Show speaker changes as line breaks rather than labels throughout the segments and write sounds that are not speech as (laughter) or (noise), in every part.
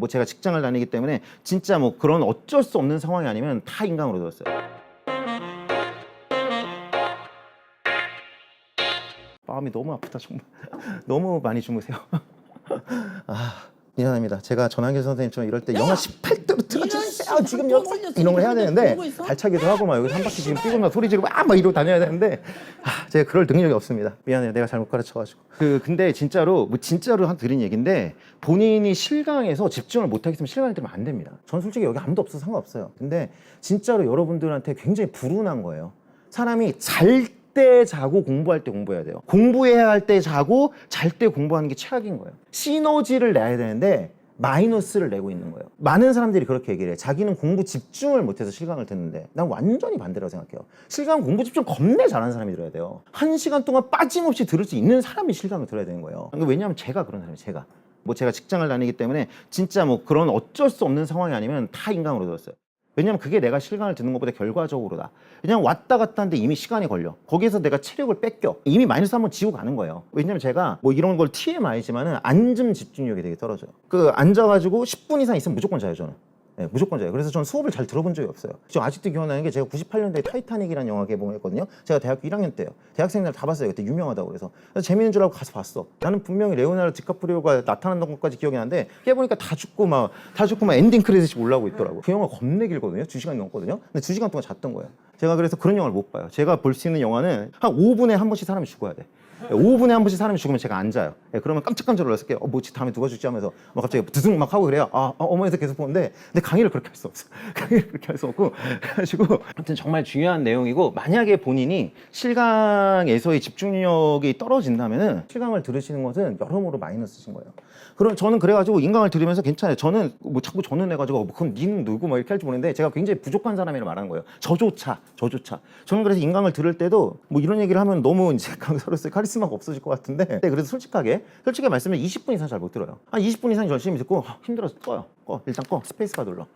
뭐 제가 직장을 다니기 때문에 진짜 뭐 그런 어쩔 수 없는 상황이 아니면 다 인강으로 들었어요. 마음이 너무 아프다 정말. (laughs) 너무 많이 주무세요. (laughs) 아 미안합니다. 제가 전환길 선생님처럼 이럴 때 영하 18도로 틀어주세요.
이런
지금
씨,
여기
걸
해야 되는데? 발차기도 하고 막 여기 한 바퀴 지금 뛰고 막 소리 지르고 막, 막 이러고 다녀야 되는데 아, 제가 그럴 능력이 없습니다. 미안해요. 내가 잘못 가르쳐가지고. 그 근데 진짜로 뭐 진짜로 한 드린 얘기인데 본인이 실강에서 집중을 못하겠으면 실강을 들으면 안 됩니다. 전 솔직히 여기 아무도 없어서 상관없어요. 근데 진짜로 여러분들한테 굉장히 불운한 거예요. 사람이 잘 때 자고 공부할 때 공부해야 돼요. 공부해야 할 때 자고 잘 때 공부하는 게 최악인 거예요. 시너지를 내야 되는데 마이너스를 내고 있는 거예요. 많은 사람들이 그렇게 얘기를 해. 자기는 공부 집중을 못해서 실강을 듣는데 난 완전히 반대라고 생각해요. 실강 공부 집중 겁내 잘하는 사람이 들어야 돼요. 한 시간 동안 빠짐없이 들을 수 있는 사람이 실강을 들어야 되는 거예요. 왜냐하면 제가 그런 사람이에요. 제가. 뭐 제가 직장을 다니기 때문에 진짜 뭐 그런 어쩔 수 없는 상황이 아니면 다 인강으로 들었어요. 왜냐면 그게 내가 실강을 듣는 것보다 결과적으로다. 그냥 왔다 갔다 하는데 이미 시간이 걸려. 거기에서 내가 체력을 뺏겨. 이미 마이너스 한번 지고 가는 거예요. 왜냐면 제가 뭐 이런 걸 TMI지만은 앉음 집중력이 되게 떨어져요. 그 앉아가지고 10분 이상 있으면 무조건 자요, 저는. 네, 무조건 자요. 그래서 저는 수업을 잘 들어본 적이 없어요. 저 아직도 기억나는 게 제가 98년도에 타이타닉이라는 영화 개봉했거든요. 제가 대학교 1학년 때요. 대학생들 다 봤어요. 그때 유명하다고 그래서. 그래서 재밌는 줄 알고 가서 봤어. 나는 분명히 레오나르도 디카프리오가 나타났던 것까지 기억이 나는데 깨보니까 다 죽고 막 다 죽고 막 엔딩 크레딧이 올라오고 있더라고. 그 영화 겁내 길거든요. 2시간 넘거든요. 근데 2시간 동안 잤던 거예요. 제가 그래서 그런 영화를 못 봐요. 제가 볼 수 있는 영화는 한 5분에 한 번씩 사람이 죽어야 돼. 5분에 한 번씩 사람이 죽으면 제가 앉아요. 예, 그러면 깜짝깜짝 놀랐을 게요. 어, 뭐지 다음에 누가 죽지 하면서 막 갑자기 드승 막 하고 그래요. 아, 아, 어머니도 계속 보는데 근데 강의를 그렇게 할 수 없어. (laughs) 강의를 그렇게 할 수 없고 그래가지고 아무튼 정말 중요한 내용이고 만약에 본인이 실강에서의 집중력이 떨어진다면은 실강을 들으시는 것은 여러모로 마이너스신 거예요. 그럼 저는 그래가지고 인강을 들으면서 괜찮아요. 저는 뭐 자꾸 저는 해가지고 어, 뭐 그럼 니는 누구 막 이렇게 할줄 모르는데 제가 굉장히 부족한 사람이라 말하는 거예요. 저조차, 저조차. 저는 그래서 인강을 들을 때도 뭐 이런 얘기를 하면 너무 이제 (laughs) 강사로서의 카리스 마가 없어질 것 같은데 네, 그래서 솔직하게 솔직히 말씀드리면 20분 이상 잘 못 들어요. 한 20분 이상 열심히 듣고 아, 힘들어서 꺼요. 꺼 일단 꺼 스페이스바 눌러.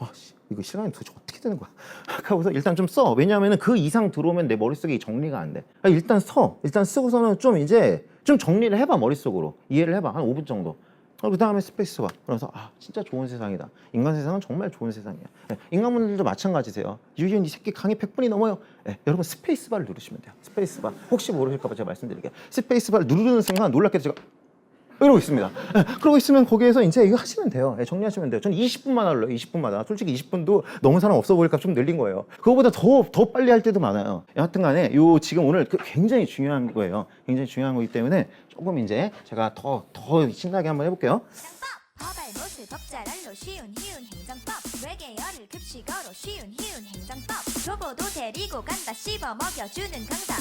아, 씨, 이거 시간이 도대체 어떻게 되는 거야? (laughs) 하고서 일단 좀 써. 왜냐하면 그 이상 들어오면 내 머릿속에 이 정리가 안 돼. 아, 일단 써. 일단 쓰고서는 좀 이제 좀 정리를 해봐, 머릿속으로. 이해를 해봐. 한 5분 정도. 그 다음에 스페이스 봐. 그래서 아 진짜 좋은 세상이다. 인간 세상은 정말 좋은 세상이야. 네, 인간분들도 마찬가지세요. 유희연 이 새끼 강의 100분이 넘어요. 네, 여러분 스페이스 바를 누르시면 돼요. 스페이스 바. 혹시 모르실까봐 제가 말씀드릴게요. 스페이스 바를 누르는 순간 놀랍게도 제가 이러고 있습니다. 예, 그러고 있으면 거기에서 이제 이거 하시면 돼요. 예, 정리하시면 돼요. 저는 20분만 할래요. 20분마다. 솔직히 20분도 너무 사람 없어 보일까 좀 늘린 거예요. 그거보다 더, 더 빨리 할 때도 많아요. 여하튼 간에 요 지금 오늘 그 굉장히 중요한 거예요. 굉장히 중요한 거기 때문에 조금 이제 제가 더, 더 신나게 한번 해볼게요.
허발못을 적자랄로 쉬운 희운 행정법 외계어를 급식어로 쉬운 희운 행정법 교보도 데리고 간다 씹어 먹여주는 강사